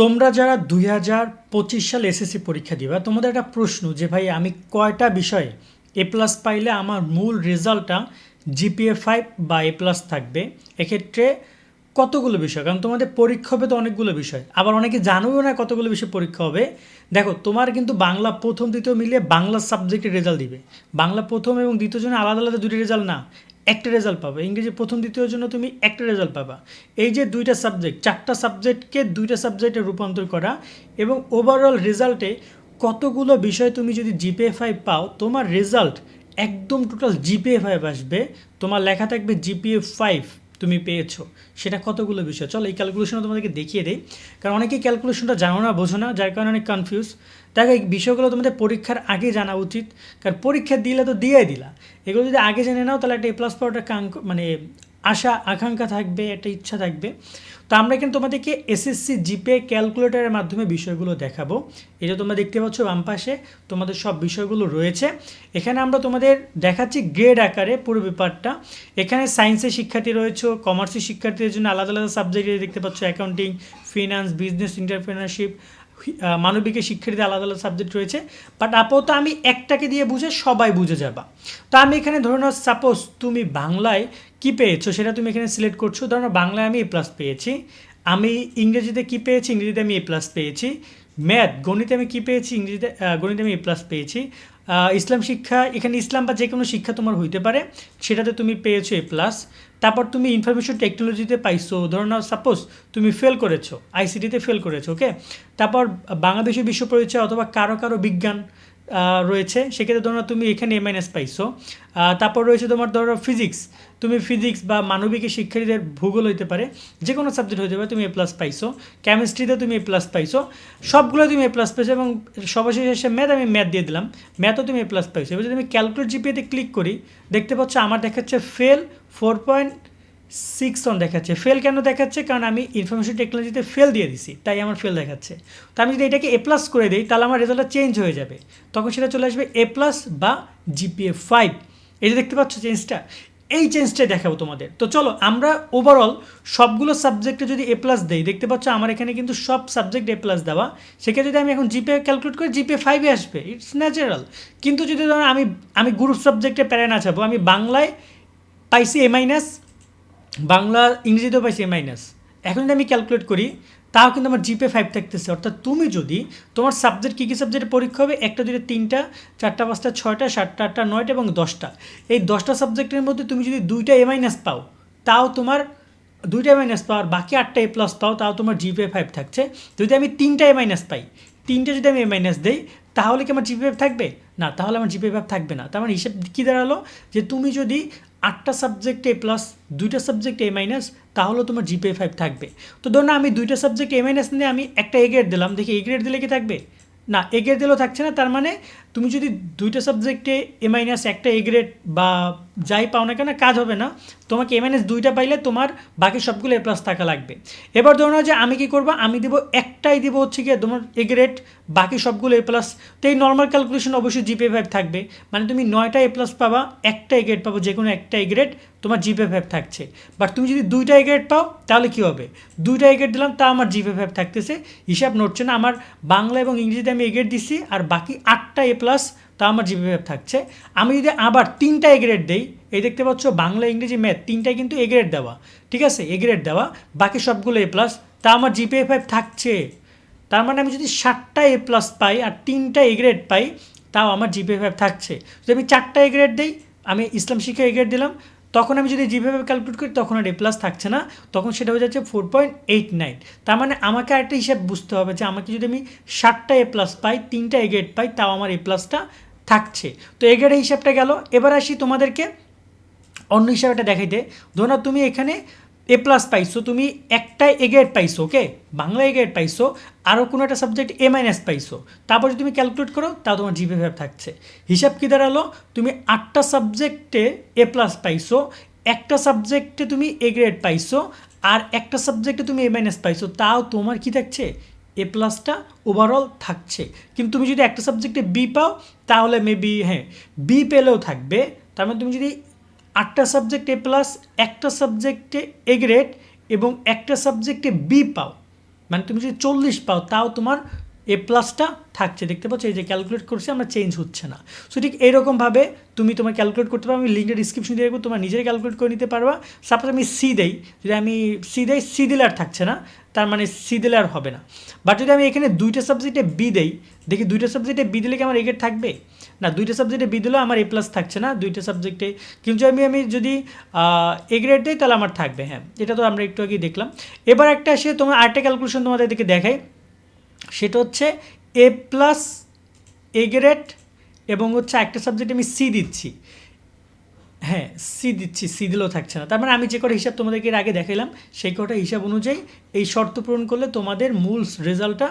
তোমরা যারা দুই হাজার পঁচিশ সাল এসএসসি পরীক্ষা দিবা, তোমাদের একটা প্রশ্ন যে, ভাই, আমি কয়টা বিষয়ে এ প্লাস পাইলে আমার মূল রেজাল্টটা জিপিএ ফাইভ বা এ প্লাস থাকবে? এক্ষেত্রে কতগুলো বিষয়, কারণ তোমাদের পরীক্ষা হবে তো অনেকগুলো বিষয়। আবার অনেকে জানোও না কতগুলো বিষয় পরীক্ষা হবে। দেখো, তোমার কিন্তু বাংলা প্রথম, দ্বিতীয় মিলিয়ে বাংলা সাবজেক্টের রেজাল্ট দিবে। বাংলা প্রথম এবং দ্বিতীয় জন্য আলাদা আলাদা দুটি রেজাল্ট না। একটা রেজাল্ট পাবে। ইংরেজি প্রথম, দ্বিতীয় জন্য তুমি একটা রেজাল্ট পাবা। এই যে দুইটা সাবজেক্ট চারটা সাবজেক্টকে দুইটা সাবজেক্টে রূপান্তর করা এবং ওভারঅল রেজাল্টে কতগুলো বিষয় তুমি যদি জিপিএ ফাইভ পাও, তোমার রেজাল্ট একদম টোটাল জিপিএ ফাইভ আসবে। তোমার লেখা থাকবে জিপিএ ফাইভ তুমি পেয়েছ, সেটা কতগুলো বিষয়? চলো এই ক্যালকুলেশনটা তোমাদেরকে দেখিয়ে দেই। কারণ অনেকে ক্যালকুলেশনটা জানো না, বোঝো না, যার কারণে অনেক কনফিউজ দেখো, এই বিষয়গুলো তোমাদের পরীক্ষার আগে জানা উচিত। কারণ পরীক্ষা দিলে তো দিয়ে দিলা। এগুলো যদি আগে জেনে নাও, তাহলে একটা এ প্লাস পাওয়াটা কাঙ্ক মানে আশা, আকাঙ্ক্ষা থাকবে, একটা ইচ্ছা থাকবে। তো আমরা কিন্তু তোমাদেরকে এসএসসি জিপে ক্যালকুলেটরের মাধ্যমে বিষয়গুলো দেখাবো। এটা তোমরা দেখতে পাচ্ছ বাম পাশে, তোমাদের সব বিষয়গুলো রয়েছে। এখানে আমরা তোমাদের দেখাচ্ছি গ্রেড আকারে পুরো ব্যাপারটা। এখানে সায়েন্সের শিক্ষার্থী রয়েছে কমার্সের শিক্ষার্থীদের জন্য আলাদা আলাদা সাবজেক্টে দেখতে পাচ্ছ অ্যাকাউন্টিং ফিনান্স বিজনেস ইন্টারপ্রেনারশিপ মানবিকের শিক্ষার্থীদের আলাদা আলাদা সাবজেক্ট রয়েছে বাট আপাতত আমি একটাকে দিয়ে বুঝে সবাই বুঝে যাবা। তো আমি এখানে ধরে নাও সাপোজ তুমি বাংলায় কী পেয়েছ সেটা তুমি এখানে সিলেক্ট করছ, ধরো বাংলায় আমি এ প্লাস পেয়েছি, আমি ইংরেজিতে কী পেয়েছি, ইংরেজিতে আমি এ প্লাস পেয়েছি ম্যাথ, গণিতে আমি কী পেয়েছি? ইংরেজিতে গণিতে আমি এ প্লাস পেয়েছি। ইসলাম শিক্ষা, এখানে ইসলাম বা যে কোনো শিক্ষা তোমার হইতে পারে, সেটাতে তুমি পেয়েছ এ প্লাস তারপর তুমি ইনফরমেশন টেকনোলজিতে পাইছো। ধরো না সাপোজ তুমি ফেল করেছ আইসিটিতে ফেল করেছ ওকে তারপর বাংলাদেশের বিশ্ব পরিচয় অথবা কারও কারও বিজ্ঞান রয়েছে। সেক্ষেত্রে ধরো তুমি এখানে এম মাইনাস পাইছো। তারপর রয়েছে তোমার ধরো ফিজিক্স তুমি ফিজিক্স বা মানবিকের শিক্ষার্থীদের ভূগোল হইতে পারে যে কোনো সাবজেক্ট হইতে পারে তুমি এ প্লাস পাইছো। কেমিস্ট্রিতে তুমি এ প্লাস পাইছো। সবগুলো তুমি এ প্লাস পাইছো এবং সর্বশেষ এসে ম্যাথ আমি ম্যাথ দিয়ে দিলাম। ম্যাথও তুমি এ প্লাস পাইছো। এবার যদি আমি ক্যালকুলেট জিপিএতে ক্লিক করি, দেখতে পাচ্ছ আমার দেখাচ্ছে fail four point six on দেখাচ্ছে। ফেল কেন দেখাচ্ছে? কারণ আমি ইনফরমেশন টেকনোলজিতে ফেল দিয়ে দিছি, তাই আমার ফেল দেখাচ্ছে। তো আমি যদি এটাকে এ প্লাস করে দিই, তাহলে আমার রেজাল্টটা চেঞ্জ হয়ে যাবে। তখন সেটা চলে আসবে এ প্লাস বা জিপিএ ফাইভ এই যে দেখতে পাচ্ছ চেঞ্জটা এই চেঞ্জটাই দেখাবো তোমাদের। তো চলো, আমরা ওভারঅল সবগুলো সাবজেক্টে যদি এ প্লাস দেই, দেখতে পাচ্ছ আমার এখানে কিন্তু সব সাবজেক্ট এ প্লাস দেওয়া। সেক্ষেত্রে যদি আমি এখন জিপে ক্যালকুলেট করি জিপে ফাইভে আসবে। ইটস ন্যাচারাল কিন্তু যদি ধরো আমি আমি গ্রুপ সাবজেক্টে প্যারা না চাবো আমি বাংলায় পাইছি এ মাইনাস বাংলা, ইংরেজিতেও পাইছি এ মাইনাস এখন যদি আমি ক্যালকুলেট করি, তাও কিন্তু আমার জিপে ফাইভ থাকতেছে। অর্থাৎ তুমি যদি তোমার সাবজেক্ট কী কী সাবজেক্টের পরীক্ষা হবে, একটা দুটো তিনটা, চারটা, পাঁচটা, ছয়টা, সাতটা, আটটা, নয়টা এবং দশটা। এই দশটা সাবজেক্টের মধ্যে তুমি যদি দুইটা এ মাইনাস পাও, তাও তোমার দুইটা এ মাইনাস পাও আর বাকি আটটা এ প্লাস পাও, তাও তোমার জিপে ফাইভ থাকছে। যদি আমি তিনটা এ মাইনাস পাই, তিনটে যদি আমি এ মাইনাস দিই, তাহলে কি আমার জিপে ফাইভ থাকবে? না, তাহলে আমার জিপে ফাইভ থাকবে না। তার মানে হিসেব কী দাঁড়াল? যে তুমি যদি আটটা সাবজেক্টে এ প্লাস দুইটা সাবজেক্ট এ মাইনাস তাহলেও তোমার জিপে ফাইভ থাকবে। তো ধর না, আমি দুইটা সাবজেক্ট এ মাইনাস নিয়ে আমি একটা এ গ্রেড দিলাম, দেখি এ গ্রেড দিলে কি থাকবে? না এ গ্রেড দিলেও থাকছে না, তার মানে তুমি যদি দুইটা সাবজেক্টে এ মাইনাস একটা এ গ্রেড বা যাই পাও না কেন, কাজ হবে না। তোমাকে এ মাইনাস দুইটা পাইলে তোমার বাকি সবগুলো এ প্লাস থাকা লাগবে। এবার ধরো যে আমি কি করব? আমি দিব একটাই দিব হচ্ছে গিয়ে তোমার এ গ্রেড বাকি সবগুলো এ প্লাস তো এই নর্মাল ক্যালকুলেশন অবশ্যই জিপে ফাইভ থাকবে। মানে তুমি নয়টা এ প্লাস পাবা, একটা এ গ্রেড পাবো যে কোনো একটা এ গ্রেড তোমার জিপে ফাইভ থাকছে। বাট তুমি যদি দুইটা এ গ্রেড পাও, তাহলে কী হবে? দুইটা এ গ্রেড দিলাম, তা আমার জিপে ফাইভ থাকতেছে। হিসাব নড়ছে না, আমার বাংলা এবং ইংরেজিতে আমি এ গ্রেড দিচ্ছি আর বাকি আটটা এ প্লাস তা আমার জিপিএফ থাকছে। আমি যদি আবার তিনটা এ গ্রেড দেই, এই দেখতে পাচ্ছ বাংলা, ইংরেজি ম্যাথ তিনটায় কিন্তু এ গ্রেড দেওয়া। ঠিক আছে? এ গ্রেড দেওয়া। বাকি সবগুলো এ প্লাস তা আমার জিপিএ ফাইভ থাকছে। তার মানে আমি যদি সাতটা এ প্লাস পাই আর তিনটা এ গ্রেড পাই, তাও আমার জিপিএ ফাইভ থাকছে। যদি আমি চারটা এ গ্রেড দিই, আমি ইসলাম শিক্ষা এ গ্রেড দিলাম। তখন আমি যদি যেভাবে ক্যালকুলেট করি, তখন আর এ প্লাস থাকছে না। তখন সেটা হয়ে যাচ্ছে ফোর পয়েন্ট এইট নাইন তার মানে আমাকে একটা হিসাব বুঝতে হবে যে আমাকে যদি আমি সাতটা এ প্লাস পাই, তিনটা এ গ্রেড পাই, তাও আমার এ প্লাসটা থাকছে। তো এ গ্রেডের হিসাবটা গেল। এবার আসি তোমাদেরকে অন্য হিসাবে এটা দেখাইতে। ধরো তুমি এখানে এ প্লাস পাইছো, তুমি একটা এ গ্রেড পাইছো ওকে বাংলা এ গ্রেড পাইছো আরও কোনো একটা সাবজেক্ট এ মাইনাস পাইছো। তারপর যদি তুমি ক্যালকুলেট করো, তাও তোমার জিপে ভাব থাকছে। হিসাব কী দাঁড়াল? তুমি আটটা সাবজেক্টে এ প্লাস পাইছো, একটা সাবজেক্টে তুমি এ গ্রেড পাইছো, আর একটা সাবজেক্টে তুমি এ মাইনাস পাইছো, তাও তোমার কি থাকছে? এ প্লাসটা ওভারঅল থাকছে। কিন্তু তুমি যদি একটা সাবজেক্টে বি পাও, তাহলে মেবি হ্যাঁ বি পেলেও থাকবে। তার মানে তুমি যদি আটটা সাবজেক্ট প্লাস একটা সাবজেক্টে এ গ্রেড এবং একটা সাবজেক্টে বি পাও। মানে তুমি যদি চল্লিশ পাও, তাও তোমার এ প্লাসটা থাকছে। দেখতে পাচ্ছ, এই যে ক্যালকুলেট করছি, আমরা চেঞ্জ হচ্ছে না। সো ঠিক এইরকমভাবে তুমি তোমার ক্যালকুলেট করতে পারো। আমি লিঙ্কের ডিসক্রিপশন দিয়ে রাখব, তোমার নিজেই ক্যালকুলেট করে নিতে পারবা। সাপোজ আমি সি দেই, যদি আমি সি দেই সি দিলে আর থাকছে না। তার মানে সি দিলে আর হবে না। বাট যদি আমি এখানে দুইটা সাবজেক্টে বি দেই, দেখি দুইটা সাবজেক্টে বি দিলে কি আমার এগেট থাকবে? না, দুইটা সাবজেক্টে বি দিলেও আমার এ প্লাস থাকছে না দুইটা সাবজেক্টে কিন্তু আমি আমি যদি এ গ্রেড দিই, তাহলে আমার থাকবে হ্যাঁ। এটা তো আমরা একটু আগেই দেখলাম। এবার একটা এসে তোমার আরেকটা ক্যালকুলেশন তোমাদের দিকে দেখাই। সেটা হচ্ছে এ প্লাস এ গ্রেড এবং হচ্ছে একটা সাবজেক্ট আমি সি দিচ্ছি। হ্যাঁ সি দিচ্ছি সি দিলেও থাকছে না। তার মানে আমি যে কটা হিসাব তোমাদেরকে এর আগে দেখাইলাম, সেই কটা হিসাব অনুযায়ী এই শর্ত পূরণ করলে তোমাদের মূল রেজাল্টটা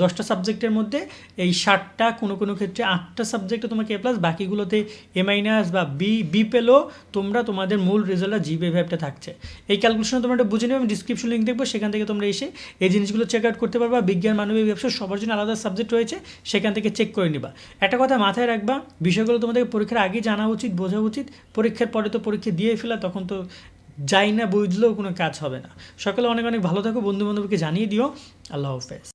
দশটা সাবজেক্টের মধ্যে, এই ষাটটা কোনো কোনো ক্ষেত্রে আটটা সাবজেক্টে তোমাকে এ প্লাস বাকিগুলোতে এ মাইনাস বা বি বি পেলেও তোমরা তোমাদের মূল রেজাল্টটা জি ভাবটা থাকছে। এই ক্যালকুলেশন তোমরা একটা বুঝে নেবে, আমি ডিসক্রিপশন লিঙ্ক দেখব, সেখান থেকে তোমরা এসে এই জিনিসগুলো চেক আউট করতে পারবা। বিজ্ঞান মানবিক ব্যবসা সবার জন্য আলাদা সাবজেক্ট রয়েছে, সেখান থেকে চেক করে নিবা। একটা কথা মাথায় রাখবা, বিষয়গুলো তোমাদেরকে পরীক্ষার আগে জানা উচিত, বোঝা উচিত পরীক্ষার পরে তো পরীক্ষা দিয়ে ফেলা, তখন তো যাই না বুঝলেও কোনো কাজ হবে না। সকালে অনেক অনেক ভালো থাকো বন্ধু বান্ধবকে জানিয়ে দিও। আল্লাহ হাফেজ।